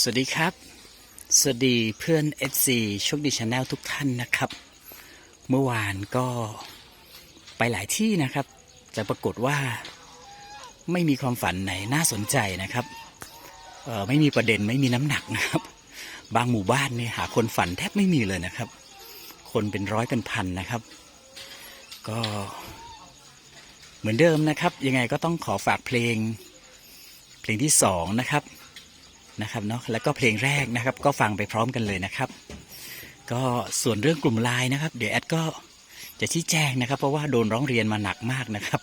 สวัสดีครับ สวัสดีเพื่อน FC โชคดีชาแนลทุกท่านนะครับ เมื่อวานก็ไปหลายที่นะครับ แต่ปรากฏว่าไม่มีความฝันไหนน่าสนใจนะครับเออไม่มีประเด็นไม่มีน้ำหนักนะครับ บางหมู่บ้านเนี่ยหาคนฝันแทบไม่มีเลยนะครับ คนเป็นร้อยเป็นพันนะครับ ก็เหมือนเดิมนะครับ ยังไงก็ต้องขอฝากเพลง เพลงที่สองนะครับ นะครับเนาะแล้วก็เพลงแรกนะครับ ก็ฟังไปพร้อมกันเลยนะครับ ก็ส่วนเรื่องกลุ่มไลน์นะครับ เดี๋ยวแอดก็จะชี้แจงนะครับ เพราะว่าโดนร้องเรียนมาหนักมากนะครับ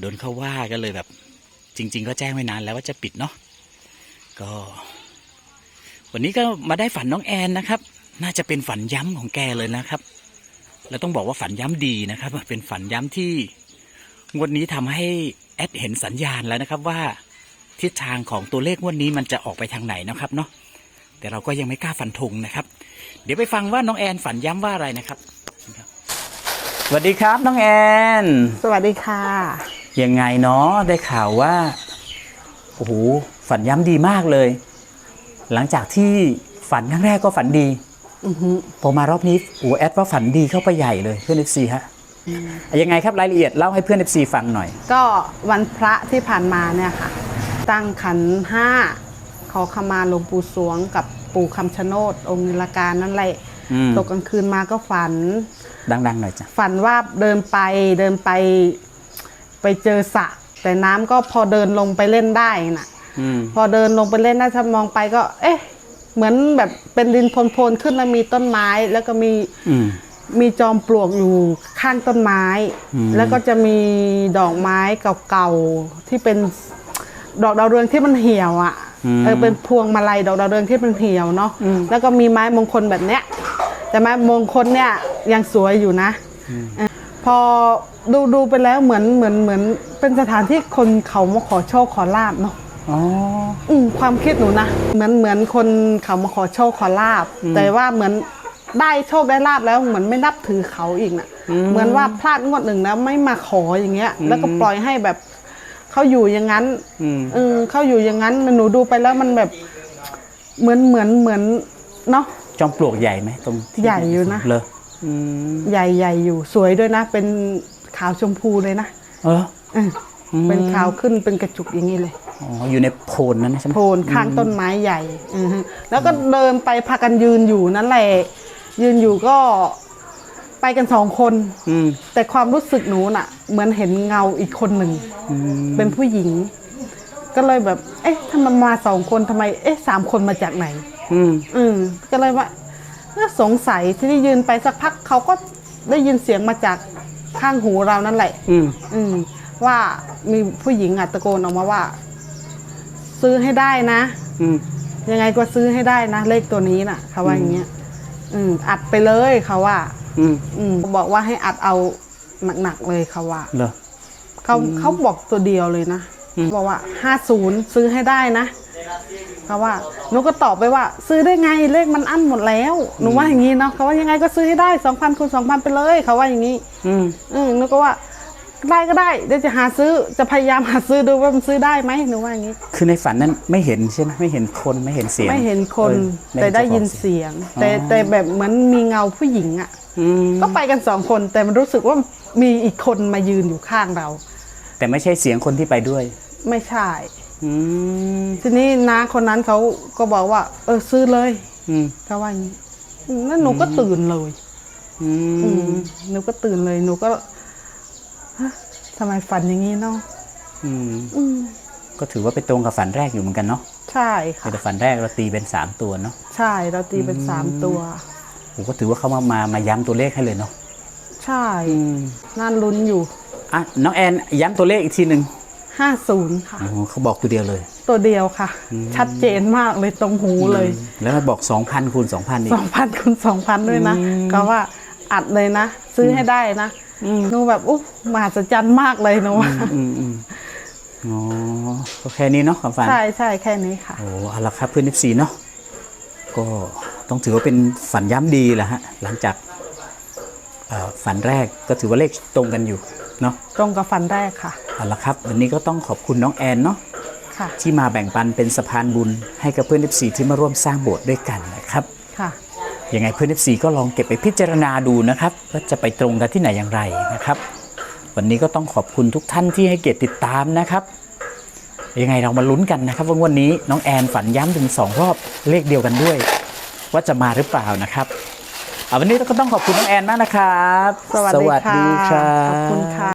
โดนเขาว่าก็เลยแบบ จริง ๆ ก็แจ้งไว้นานแล้วว่าจะปิดเนาะก็ วันนี้ก็มาได้ฝันน้องแอนนะครับ น่าจะเป็นฝันย้ำของแกเลยนะครับแล้วต้องบอกว่าฝันย้ำดีนะครับ เป็นฝันย้ำที่งวดนี้ทำให้แอดเห็นสัญญาณแล้วนะครับว่า ทิศทางของตัวเลขงวดนี้มันจะออกไปทางไหนนะครับเนาะแต่เราก็ยังไม่กล้าฟันธงนะครับ เดี๋ยวไปฟังว่าน้องแอนฝันย้ำว่าอะไรนะครับสวัสดีครับน้องแอนสวัสดีค่ะ ยังไงเนาะได้ข่าวว่าโอ้โหฝันย้ำดีมากเลย หลังจากที่ฝันครั้งแรกก็ฝันดีอือฮึพอมารอบนี้โอ้แอดว่าฝันดีเข้าไปใหญ่เลยเพื่อนเอฟซีฮะยังไงครับรายละเอียดเล่าให้เพื่อนเอฟซีฟังหน่อย ก็วันพระที่ผ่านมาเนี่ยค่ะ ตั้งขันห้าขอขมาหลวงปู่สวงกับปู่คำชะโนดองค์นิลการนั่นแหละอืมตกกลางคืนมาก็ฝัน ดังๆหน่อยจ้ะ ฝันว่าเดินไปเดินไป ไปเจอสระแต่น้ำก็พอเดินลงไปเล่นได้น่ะ อืม พอเดินลงไปเล่นได้ถ้ามองไปก็ เอ๊ะ เหมือนแบบเป็นดินโพนๆขึ้นแล้วมีต้นไม้ แล้วก็มีอืม มีจอมปลวกอยู่ข้างต้นไม้ อืม แล้วก็จะมีดอกไม้เก่าๆที่เป็น ดอกดาวเรืองที่มันเหี่ยวอะ่ะเออเป็นพวงมาลัยดอกดาวเรืองที่มันเหี่ยวเนาะแล้วก็มีไม้มงคลแบบเนี้ย แต่ไม้มงคลเนี่ยยังสวยอยู่นะเออพอดูดูไปแล้วเหมือนเหมือนเหมือน เป็นสถานที่คนเขามาขอโชคขอลาบเนาะอ๋ออืมความคิดหนูนะเหมือนเหมือนคนเขามาขอโชคขอลาบ แต่ว่าเหมือนได้โชคได้ลาบแล้วเหมือนไม่นับถือเขาอีกนะเหมือนว่าพลาดงวดหนึ่งแล้วไม่มาขออย่างเงี้ย แล้วก็ปล่อยให้แบบ เขาอยู่อย่างนั้นอืม เออเขาอยู่อย่างนั้นหนูดูไปแล้วมันแบบเหมือนเหมือนเหมือนเนาะ จอมปลวกใหญ่ไหมตรงที่ใหญ่อยู่นะ เลยอืมใหญ่ใหญ่อยู่สวยด้วยนะ เป็นขาวชมพูเลยนะเออเออเป็นขาวขึ้นเป็นกระจุกอย่างนี้เลย อ๋ออยู่ในโพนนั้นใช่ไหม โพนข้างต้นไม้ใหญ่อือฮึแล้วก็เดินไปพากันยืนอยู่นั่นแหละ ยืนอยู่ก็ ไปกันสองคน อืม แต่ความรู้สึกหนูน่ะ เหมือนเห็นเงาอีกคนหนึ่ง เป็นผู้หญิง ก็เลยแบบ เอ๊ะถ้ามันมาสองคนทำไม เอ๊ะสามคนมาจากไหน อืม อืมก็เลยว่าเอ๊ะสงสัยที่ได้ยืนไปสักพักเขาก็ได้ยินเสียงมาจากข้างหูเรานั่นแหละ อืม อืม ว่ามีผู้หญิงอะตะโกนออกมาว่า ซื้อให้ได้นะ อืม ยังไงก็ซื้อให้ได้นะ เลขตัวนี้น่ะเขาว่าอย่างเงี้ย อืมอัดไปเลยเขาว่า อืมอืมบอกว่าให้อัดเอาหนักๆเลยเขาว่าเหรอ เขาเขาบอกตัวเดียวเลยนะอืม บอกว่าห้าศูนย์ซื้อให้ได้นะเขาว่าหนูก็ตอบไปว่า ซื้อได้ไงเลขมันอั้นหมดแล้วหนูว่าอย่างนี้เนาะเขาว่ายังไงก็ซื้อให้ได้สองพันคูณสองพันไปเลยเขาว่าอย่างนี้ อืม อืมหนูก็ว่าได้ก็ได้เดี๋ยวจะหาซื้อจะพยายามหาซื้อดูว่ามันซื้อได้ไหมหนูว่าอย่างนี้ คือในฝันนั้นไม่เห็นใช่ไหมไม่เห็นคนไม่เห็นเสียงไม่เห็นคนเออแต่ได้ยินจ้าของเสียง แต่อ๋อแต่แบบเหมือนมีเงาผู้หญิงอะ่ะอืม ก็ไปกันสองคนแต่มันรู้สึกว่ามีอีกคนมายืนอยู่ข้างเรา แต่ไม่ใช่เสียงคนที่ไปด้วย ไม่ใช่อืมทีนี้น้าคนนั้นเขาก็บอกว่า เออซื้อเลยอืมเขาว่าอย่างนี้อืมนั่นหนูก็ตื่นเลยอือืมมหนูก็ตื่นเลยหนูก็ฮะทำไมฝันอย่างนี้เนาะอืมอืมก็ถือว่าไปตรงกับฝันแรกอยู่เหมือนกันเนาะใช่ค่ะแต่ฝันแรกเราตีเป็นสามตัวเนาะใช่เราตีเป็นสามตัว ผมก็ถือว่าเขามามามาย้ำตัวเลขให้เลยเนาะใช่น่าลุ้นอยู่อะน้องแอนย้ำตัวเลขอีกทีหนึ่งห้าศูนย์ค่ะโอ้โหเขาบอกตัวเดียวเลย ตัวเดียวค่ะ ชัดเจนมากเลยตรงหูเลย แล้วมาบอก 2,000คูณ2,000อีก สองพันคูณสองพันด้วยนะ ก็ว่าอัดเลยนะ ซื้อให้ได้นะหนูแบบอุ๊ยมหัศจรรย์มากเลยหนูว่าอืมอืมอ๋อก็แค่นี้เนาะความฝัน ใช่ใช่แค่นี้ค่ะ โอ้เอาละครับเพื่อนเอฟซีเนาะก็ ต้องถือว่าเป็นฝันย้ำดีแหละฮะหลังจากเอ่อฝันแรกก็ถือว่าเลขตรงกันอยู่เนาะตรงกับฟันแรกค่ะเอาละครับ วันนี้ก็ต้องขอบคุณน้องแอนเนาะค่ะที่มาแบ่งปันเป็นสะพานบุญให้กับเพื่อน FC ที่มาร่วมสร้างโบสถ์ด้วยกันนะครับค่ะยังไงเพื่อน FC ก็ลองเก็บไปพิจารณาดูนะครับว่าจะไปตรงกันที่ไหนอย่างไรนะครับ วันนี้ก็ต้องขอบคุณทุกท่านที่ให้เกียรติติดตามนะครับยังไงเรามาลุ้นกันนะครับว่าวันนี้น้องแอนฝันย้ำถึงสองรอบเลขเดียวกันด้วย ว่าจะมาหรือเปล่านะครับเอาวันนี้เราก็ต้องขอบคุณน้องแอนมากนะครับ สวัสดีค่ะรับขอบคุณค่ะ